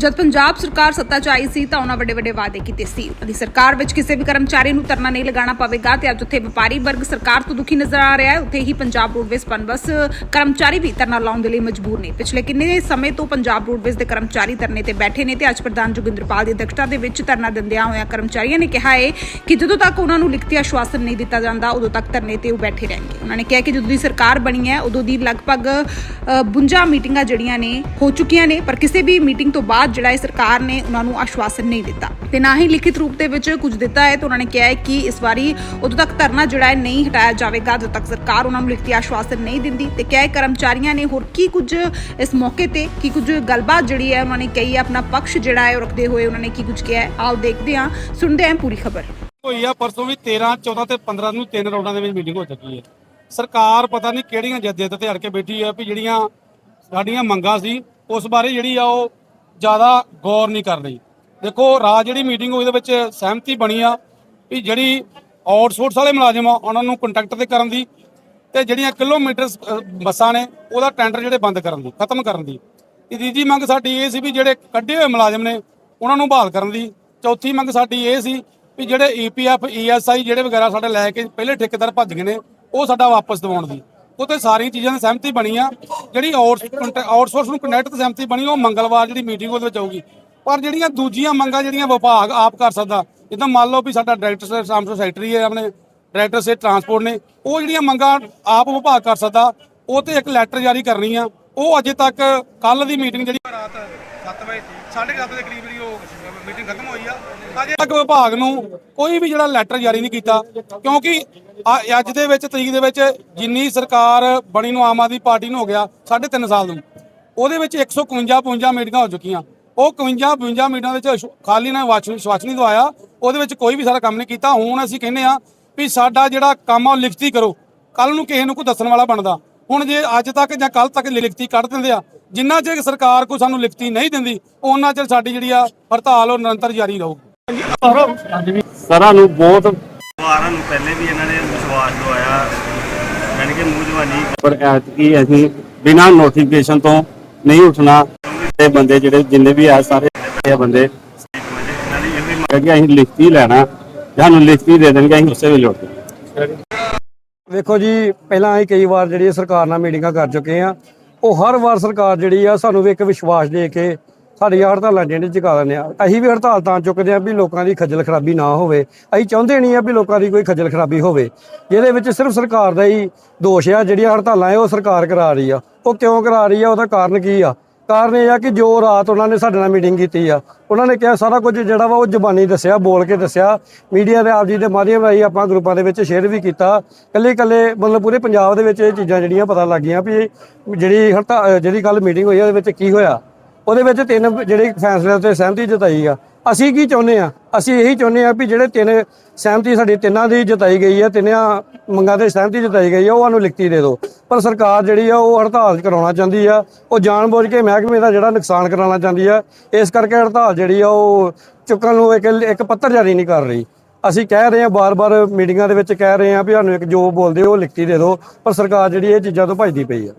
ਜਦ ਪੰਜਾਬ ਸਰਕਾਰ ਸੱਤਾ 'ਚ ਆਈ ਸੀ ਤਾਂ ਉਹਨਾਂ ਵੱਡੇ ਵੱਡੇ ਵਾਅਦੇ ਕੀਤੇ ਸੀ। ਉਹਨਾਂ ਦੀ ਸਰਕਾਰ ਵਿੱਚ ਕਿਸੇ ਵੀ ਕਰਮਚਾਰੀ ਨੂੰ ਧਰਨਾ ਨਹੀਂ ਲਗਾਉਣਾ ਪਵੇਗਾ ਤੇ ਅੱਜ ਉੱਥੇ ਵਪਾਰੀ ਵਰਗ ਸਰਕਾਰ ਤੋਂ ਦੁਖੀ ਨਜ਼ਰ ਆ ਰਿਹਾ ਹੈ। ਉੱਥੇ ਹੀ ਪੰਜਾਬ ਰੋਡਵੇਜ਼ ਪਨਬਸ ਕਰਮਚਾਰੀ ਵੀ ਧਰਨਾ ਲਾਉਣ ਦੇ ਲਈ ਮਜਬੂਰ ਨੇ। ਪਿਛਲੇ ਕਿੰਨੇ ਸਮੇਂ ਤੋਂ ਪੰਜਾਬ ਰੋਡਵੇਜ਼ ਦੇ ਕਰਮਚਾਰੀ ਧਰਨੇ ਤੇ ਬੈਠੇ ਨੇ ਤੇ ਅੱਜ ਪ੍ਰਧਾਨ ਜੋਗਿੰਦਰਪਾਲ ਦੀ ਅਧਿਕਸ਼ਤਾ ਦੇ ਵਿੱਚ ਧਰਨਾ ਦਿੰਦਿਆਂ ਹੋਇਆ ਕਰਮਚਾਰੀਆਂ ਨੇ ਕਿਹਾ ਹੈ ਕਿ ਜਦੋਂ ਤੱਕ ਉਹਨਾਂ ਨੂੰ ਲਿਖਤੀ ਆਸ਼ਵਾਸਨ ਨਹੀਂ ਦਿੱਤਾ ਜਾਂਦਾ ਉਦੋਂ ਤੱਕ ਧਰਨੇ ਤੇ ਉਹ ਬੈਠੇ ਰਹਿਣਗੇ। ਉਹਨਾਂ ਨੇ ਕਿਹਾ ਕਿ ਜਦੋਂ ਦੀ ਸਰਕਾਰ ਬਣੀ ਹੈ ਉਦੋਂ ਦੀ ਲਗਭਗ ਅ, 52 ਮੀਟਿੰਗਾਂ ਜਿਹੜੀਆਂ ਨੇ ਹੋ ਚੁੱਕੀਆਂ ਨੇ ਪਰ ਕਿਸੇ ਵੀ ਮੀਟਿੰਗ ਤੋਂ ਬਾਅਦ ਜਿਹੜਾ ਸਰਕਾਰ ਨੇ ਉਹਨਾਂ ਨੂੰ ਆਸ਼ਵਾਸਨ ਨਹੀਂ ਦਿੱਤਾ। ਤੇ ਨਾ ਹੀ ਲਿਖਿਤ ਰੂਪ ਦੇ ਵਿੱਚ ਕੁਝ ਦਿੱਤਾ ਹੈ ਤੇ ਉਹਨਾਂ ਨੇ ਕਿਹਾ ਹੈ ਕਿ ਇਸ ਵਾਰੀ ਉਦੋਂ ਤੱਕ ਧਰਨਾ ਜਿਹੜਾ ਹੈ ਨਹੀਂ ਹਟਾਇਆ ਜਾਵੇਗਾ, ਜਦੋਂ ਤੱਕ ਸਰਕਾਰ ਉਹਨਾਂ ਨੂੰ ਲਿਖਤੀ ਆਸ਼ਵਾਸਨ ਨਹੀਂ ਦਿੰਦੀ। ਤੇ ਕਿਹਾ ਹੈ ਕਰਮਚਾਰੀਆਂ ਨੇ ਹੋਰ ਕੀ ਕੁਝ ਇਸ ਮੌਕੇ ਤੇ ਕੀ ਕੁਝ ਗੱਲਬਾਤ ਜਿਹੜੀ ਹੈ ਉਹਨਾਂ ਨੇ ਕਹੀ ਹੈ, ਆਪਣਾ ਪੱਖ ਜਿਹੜਾ ਹੈ ਰੱਖਦੇ ਹੋਏ ਉਹਨਾਂ ਨੇ ਕੀ ਕੁਝ ਕਿਹਾ ਹੈ। ਆਓ ਦੇਖਦੇ ਹਾਂ, ਸੁਣਦੇ ਹਾਂ ਪੂਰੀ ਖਬਰ। ਹੋਈ ਆ ਪਰਸੋਂ ਵੀ 13 14 ਤੇ 15 ਨੂੰ ਤਿੰਨ ਰੌਂਡਾਂ ਦੇ ਵਿੱਚ ਮੀਟਿੰਗ ਹੋ ਚੁੱਕੀ ਹੈ। ਸਰਕਾਰ ਪਤਾ ਨਹੀਂ ਕਿਹੜੀਆਂ ਜੱਜੇ ਤੇ ਅੜ ਕੇ ਬੈਠੀ ਆ ਵੀ ਜਿਹੜੀਆਂ ਸਾਡੀਆਂ ਮੰਗਾਂ ਸੀ, ਉਸ ਬਾਰੇ ਜਿਹੜੀ ਆ ਉਹ ਜ਼ਿਆਦਾ ਗੌਰ ਨਹੀਂ ਕਰ ਰਹੀ। ਦੇਖੋ ਰਾਜ ਜਿਹੜੀ ਮੀਟਿੰਗ ਹੋਈ, ਉਹਦੇ ਵਿੱਚ ਸਹਿਮਤੀ ਬਣੀ ਆ ਵੀ ਜਿਹੜੀ ਆਊਟਸੋਰਸ ਵਾਲੇ ਮੁਲਾਜ਼ਮ ਆ, ਉਹਨਾਂ ਨੂੰ ਕੰਟੈਕਟ ਤੇ ਕਰਨ ਦੀ ਤੇ ਜਿਹੜੀਆਂ ਕਿਲੋਮੀਟਰ ਬੱਸਾਂ ਨੇ, ਉਹਦਾ ਟੈਂਡਰ ਜਿਹੜੇ ਬੰਦ ਕਰਨ ਦੀ, ਖਤਮ ਕਰਨ ਦੀ। ਤੇ ਤੀਜੀ ਮੰਗ ਸਾਡੀ ਇਹ ਸੀ ਵੀ ਜਿਹੜੇ ਕੱਢੇ ਹੋਏ ਮੁਲਾਜ਼ਮ ਨੇ, ਉਹਨਾਂ ਨੂੰ ਬਹਾਲ ਕਰਨ ਦੀ। ਚੌਥੀ ਮੰਗ ਸਾਡੀ ਇਹ ਸੀ ਵੀ ਜਿਹੜੇ E ਈਪੀਐਫ ਈਐਸਆਈ ਜਿਹੜੇ ਵਗੈਰਾ ਸਾਡੇ ਲੈ ਕੇ ਪਹਿਲੇ ਠੇਕੇਦਾਰ ਭੱਜ ਗਏ ਨੇ, ਉਹ ਸਾਡਾ ਵਾਪਸ ਦਿਵਾਉਣ ਦੀ। ਉਹ ਤੇ ਸਾਰੀਆਂ ਚੀਜ਼ਾਂ ਦੀ ਸਹਿਮਤੀ ਬਣੀ ਆ। ਜਿਹੜੀ ਆਊਟਸੋਰਸ ਨੂੰ ਕਨੈਕਟ ਸਹਿਮਤੀ ਬਣੀ, ਉਹ ਮੰਗਲਵਾਰ ਜਿਹੜੀ ਮੀਟਿੰਗ ਉਹਦੇ ਵਿੱਚ ਆਊਗੀ। ਪਰ ਜਿਹੜੀਆਂ ਦੂਜੀਆਂ ਮੰਗਾਂ ਜਿਹੜੀਆਂ ਵਿਭਾਗ ਆਪ ਕਰ ਸਕਦਾ, ਜਿੱਦਾਂ ਮੰਨ ਲਓ ਵੀ ਸਾਡਾ ਡਾਇਰੈਕਟਰ ਸਾਹਿਬ ਸੈਕਟਰੀ ਹੈ ਆਪਣੇ ਡਾਇਰੈਕਟਰ ਸੇ ਟਰਾਂਸਪੋਰਟ ਨੇ, ਉਹ ਜਿਹੜੀਆਂ ਮੰਗਾਂ ਆਪ ਵਿਭਾਗ ਕਰ ਸਕਦਾ, ਉਹ ਤੇ ਇੱਕ ਲੈਟਰ ਜਾਰੀ ਕਰਨੀ ਆ। ਉਹ ਅਜੇ ਤੱਕ ਕੱਲ ਦੀ ਮੀਟਿੰਗ ਜਿਹੜੀ 7 ਵਜੇ 7:30 ਦੇ ਕਰੀਬ ਜਿਹੜੀ ਉਹ ਮੀਟਿੰਗ ਖਤਮ ਹੋਈ ਆ। ਅਜੇ ਤੱਕ ਵਿਭਾਗ ਨੂੰ ਕੋਈ ਵੀ ਜਿਹੜਾ ਲੈਟਰ ਜਾਰੀ ਨਹੀਂ ਕੀਤਾ, ਕਿਉਂਕਿ ਅੱਜ ਦੇ ਵਿੱਚ, ਤਰੀਕ ਦੇ ਵਿੱਚ ਜਿੰਨੀ ਸਰਕਾਰ ਬਣੀ ਨੂੰ ਆਮ ਆਦਮੀ ਪਾਰਟੀ ਨੂੰ ਹੋ ਗਿਆ 3.5 ਸਾਲ ਨੂੰ। ਉਹਦੇ ਵਿੱਚ 151 52 ਮੀਟਿੰਗਾਂ ਹੋ ਚੁੱਕੀਆਂ। ਉਹ 51 52 ਮੀਟਿੰਗਾਂ ਵਿੱਚ ਸ਼- ਖਾਲੀ ਨਾ ਵਾਚ ਸਵਾਚ ਨਹੀਂ ਦਵਾਇਆ। ਉਹਦੇ ਵਿੱਚ ਕੋਈ ਵੀ ਸਾਰਾ ਕੰਮ ਨਹੀਂ ਕੀਤਾ। ਹੁਣ ਅਸੀਂ ਕਹਿੰਦੇ ਆ ਵੀ ਸਾਡਾ ਜਿਹੜਾ ਕੰਮ ਆ ਉਹ ਲਿਖਤੀ ਕਰੋ। ਕੱਲ ਨੂੰ ਕਿਸੇ ਨੂੰ ਕੋਈ ਦੱਸਣ ਵਾਲਾ ਬਣਦਾ। ਹੁਣ ਜੇ ਅੱਜ ਤੱਕ ਜਾਂ ਕੱਲ ਤੱਕ ਲਿਖਤੀ ਕੱਢ ਦਿੰਦੇ ਆ ਜਿੰਨਾ ਚਿਰ ਸਰਕਾਰ ਕੋਈ ਸਾਨੂੰ ਲਿਖਤੀ ਨਹੀਂ ਦਿੰਦੀ ਉਹਨਾਂ ਚਿਰ ਸਾਡੀ ਜਿਹੜੀ ਆ ਹੜਤਾਲ ਉਹ ਨਿਰੰਤਰ ਜਾਰੀ ਰਹੂਗੀ ਸਰਾਂ ਨੂੰ ਬਹੁਤ ਵਾਰਾਂ ਨੂੰ ਪਹਿਲੇ ਵੀ ਇਹਨਾਂ ਨੇ ਵਿਸ਼ਵਾਸ ਦਵਾਇਆ ਯਾਨੀ ਕਿ ਮੂੰਹ ਜਵਾਨੀ ਪਰ ਐਤਕੀ ਅਸੀਂ ਬਿਨਾਂ ਨੋਟੀਫਿਕੇਸ਼ਨ ਤੋਂ ਨਹੀਂ ਉੱਠਣਾ ਤੇ ਬੰਦੇ ਜਿਹੜੇ ਜਿੰਨੇ ਵੀ ਆ ਸਾਰੇ ਇਹ ਬੰਦੇ ਇਹਨਾਂ ਦੀ ਇਹ ਵੀ ਕਿ ਅਸੀਂ ਲਿਖਤੀ ਲੈਣਾ ਸਾਨੂੰ ਲਿਖਤੀ ਦੇ ਦੇਣਗੇ ਅਸੀਂ ਉਸੇ ਵੇਲੇ ਉੱਠ। ਵੇਖੋ ਜੀ, ਪਹਿਲਾਂ ਅਸੀਂ ਕਈ ਵਾਰ ਜਿਹੜੀ ਸਰਕਾਰ ਨਾਲ ਮੀਟਿੰਗਾਂ ਕਰ ਚੁੱਕੇ ਆ ਉਹ ਹਰ ਵਾਰ ਸਰਕਾਰ ਜਿਹੜੀ ਆ ਸਾਨੂੰ ਵੀ ਇੱਕ ਵਿਸ਼ਵਾਸ ਦੇ ਕੇ ਸਾਡੀਆਂ ਹੜਤਾਲਾਂ ਜਿਹੜੀਆਂ ਚੁਕਾ ਦਿੰਦੇ ਆ। ਅਸੀਂ ਵੀ ਹੜਤਾਲ ਤਾਂ ਚੁੱਕਦੇ ਆ ਵੀ ਲੋਕਾਂ ਦੀ ਖੱਜਲ ਖਰਾਬੀ ਨਾ ਹੋਵੇ। ਅਸੀਂ ਚਾਹੁੰਦੇ ਨਹੀਂ ਆ ਵੀ ਲੋਕਾਂ ਦੀ ਕੋਈ ਖੱਜਲ ਖਰਾਬੀ ਹੋਵੇ। ਜਿਹਦੇ ਵਿੱਚ ਸਿਰਫ ਸਰਕਾਰ ਦਾ ਹੀ ਦੋਸ਼ ਆ, ਜਿਹੜੀਆਂ ਹੜਤਾਲਾਂ ਆ ਉਹ ਸਰਕਾਰ ਕਰਾ ਰਹੀ ਆ। ਉਹ ਕਿਉਂ ਕਰਾ ਰਹੀ ਆ? ਉਹਦਾ ਕਾਰਨ ਕੀ ਆ? ਕਾਰਨ ਇਹ ਆ ਕਿ ਜੋ ਰਾਤ ਉਹਨਾਂ ਨੇ ਸਾਡੇ ਨਾਲ ਮੀਟਿੰਗ ਕੀਤੀ ਆ, ਉਹਨਾਂ ਨੇ ਕਿਹਾ ਸਾਰਾ ਕੁਝ ਜਿਹੜਾ ਵਾ ਉਹ ਜ਼ਬਾਨੀ ਦੱਸਿਆ, ਬੋਲ ਕੇ ਦੱਸਿਆ। ਮੀਡੀਆ ਦੇ ਆਪ ਜੀ ਦੇ ਮਾਧਿਅਮ ਰਾਹੀਂ ਆਪਾਂ ਗਰੁੱਪਾਂ ਦੇ ਵਿੱਚ ਸ਼ੇਅਰ ਵੀ ਕੀਤਾ। ਕੱਲੇ ਕੱਲੇ ਮਤਲਬ ਪੂਰੇ ਪੰਜਾਬ ਦੇ ਵਿੱਚ ਇਹ ਚੀਜ਼ਾਂ ਜਿਹੜੀਆਂ ਪਤਾ ਲੱਗ ਗਈਆਂ ਵੀ ਜਿਹੜੀ ਹੜਤਾ, ਜਿਹੜੀ ਕੱਲ ਮੀਟਿੰਗ ਹੋਈ ਉਹਦੇ ਵਿੱਚ ਕੀ ਹੋਇਆ। ਉਹਦੇ ਵਿੱਚ ਤਿੰਨ ਜਿਹੜੇ ਫੈਸਲੇ ਤੇ ਸਹਿਮਤੀ ਜਤਾਈ ਆ। ਅਸੀਂ ਕੀ ਚਾਹੁੰਦੇ ਆ ਅਸੀਂ ਇਹੀ ਚਾਹੁੰਦੇ ਆ ਵੀ ਜਿਹੜੇ ਤਿੰਨ ਸਹਿਮਤੀ ਸਾਡੀ ਤਿੰਨਾਂ ਦੀ ਜਤਾਈ ਗਈ ਹੈ, ਤਿੰਨਾਂ ਮੰਗਾਂ ਤੇ ਸਹਿਮਤੀ ਜਤਾਈ ਗਈ ਆ ਉਹ ਸਾਨੂੰ ਲਿਖਤੀ ਦੇ ਦਿਓ। ਪਰ ਸਰਕਾਰ ਜਿਹੜੀ ਆ, ਉਹ ਹੜਤਾਲ ਕਰਾਉਣਾ ਚਾਹੁੰਦੀ ਆ। ਉਹ ਜਾਣਬੁੱਝ ਕੇ ਮਹਿਕਮੇ ਦਾ ਜਿਹੜਾ ਨੁਕਸਾਨ ਕਰਾਉਣਾ ਚਾਹੁੰਦੀ ਆ, ਇਸ ਕਰਕੇ ਹੜਤਾਲ ਜਿਹੜੀ ਆ, ਉਹ ਚੁੱਕਣ ਨੂੰ ਇੱਕ ਇੱਕ ਪੱਤਰ ਜਾਰੀ ਨਹੀਂ ਕਰ ਰਹੀ। ਅਸੀਂ ਕਹਿ ਰਹੇ ਹਾਂ, ਬਾਰ-ਬਾਰ ਮੀਟਿੰਗਾਂ ਦੇ ਵਿੱਚ ਕਹਿ ਰਹੇ ਹਾਂ ਵੀ ਸਾਨੂੰ ਇੱਕ ਜੋ ਬੋਲਦੇ ਉਹ ਲਿਖਤੀ ਦੇ ਦਿਓ। ਪਰ ਸਰਕਾਰ ਜਿਹੜੀ ਇਹ ਚੀਜ਼ਾਂ ਤੋਂ ਭੱਜਦੀ ਪਈ ਆ।